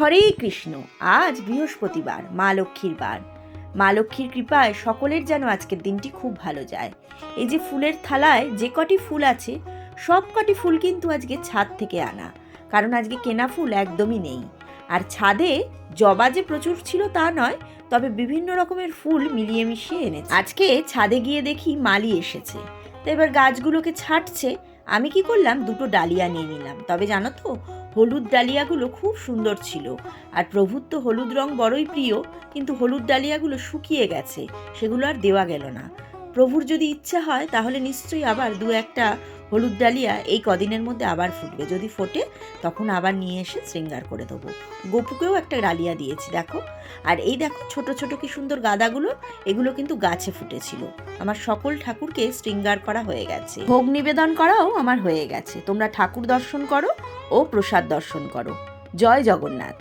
হরে কৃষ্ণ, আজ বৃহস্পতিবার, মা লক্ষ্মীর বার। মা লক্ষ্মীর কৃপায় সকলের যেন আজকের দিনটি খুব ভালো যায়। এই যে ফুলের থালায় যে কটি ফুল আছে, সব কটি ফুল কিন্তু আজকে ছাদ থেকে আনা। কারণ আজকে কেনা ফুল একদমই নেই। আর ছাদে জবা যে প্রচুর ছিল তা নয়, তবে বিভিন্ন রকমের ফুল মিলিয়ে মিশিয়ে এনেছে। আজকে ছাদে গিয়ে দেখি মালি এসেছে। তো এবার গাছগুলোকে ছাটছে। আমি কি করলাম? দুটো ডালিয়া নিয়ে নিলাম। তবে জানো তো হলুদ ডালিয়াগুলো খুব সুন্দর ছিল। আর প্রভুর তো হলুদ রং বড়ই প্রিয়, কিন্তু হলুদ ডালিয়াগুলো শুকিয়ে গেছে, সেগুলো আর দেওয়া গেল না। প্রভুর যদি ইচ্ছা হয়, তাহলে নিশ্চয়ই আবার দু একটা হলুদ ডালিয়া এই কদিনের মধ্যে আবার ফুটবে। যদি ফোটে, তখন আবার নিয়ে এসে শৃঙ্গার করে দেবো। গোপুকেও একটা ডালিয়া দিয়েছি, দেখো। আর এই দেখো, ছোট ছোট কি সুন্দর গাদাগুলো, এগুলো কিন্তু গাছে ফুটেছিল। আমার সকল ঠাকুরকে শৃঙ্গার করা হয়ে গেছে। ভোগ নিবেদন করাও আমার হয়ে গেছে। তোমরা ঠাকুর দর্শন করো ও প্রসাদ দর্শন করো। জয় জগন্নাথ।